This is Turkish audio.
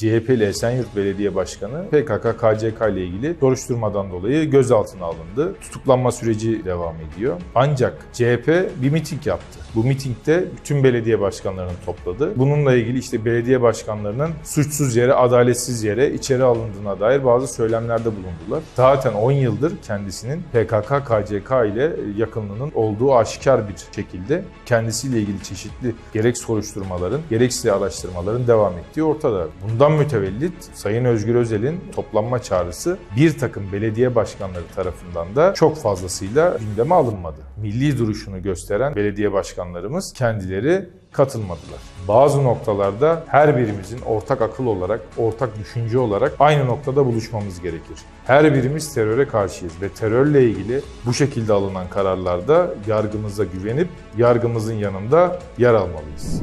CHP'li Esenyurt Belediye Başkanı PKK, KCK ile ilgili soruşturmadan dolayı gözaltına alındı. Tutuklanma süreci devam ediyor. Ancak CHP bir miting yaptı. Bu mitingde bütün belediye başkanlarını topladı. Bununla ilgili işte belediye başkanlarının suçsuz yere, adaletsiz yere içeri alındığına dair bazı söylemlerde bulundular. Zaten 10 yıldır kendisinin PKK, KCK ile yakınlığının olduğu aşikar bir şekilde kendisiyle ilgili çeşitli gerek soruşturmaların, gerekse araştırmaların devam ettiği ortada. Bundan mütevellit Sayın Özgür Özel'in toplanma çağrısı bir takım belediye başkanları tarafından da çok fazlasıyla gündeme alınmadı. Milli duruşunu gösteren belediye başkanlarımız kendileri katılmadılar. Bazı noktalarda her birimizin ortak akıl olarak, ortak düşünce olarak aynı noktada buluşmamız gerekir. Her birimiz teröre karşıyız ve terörle ilgili bu şekilde alınan kararlarda yargımıza güvenip yargımızın yanında yer almalıyız.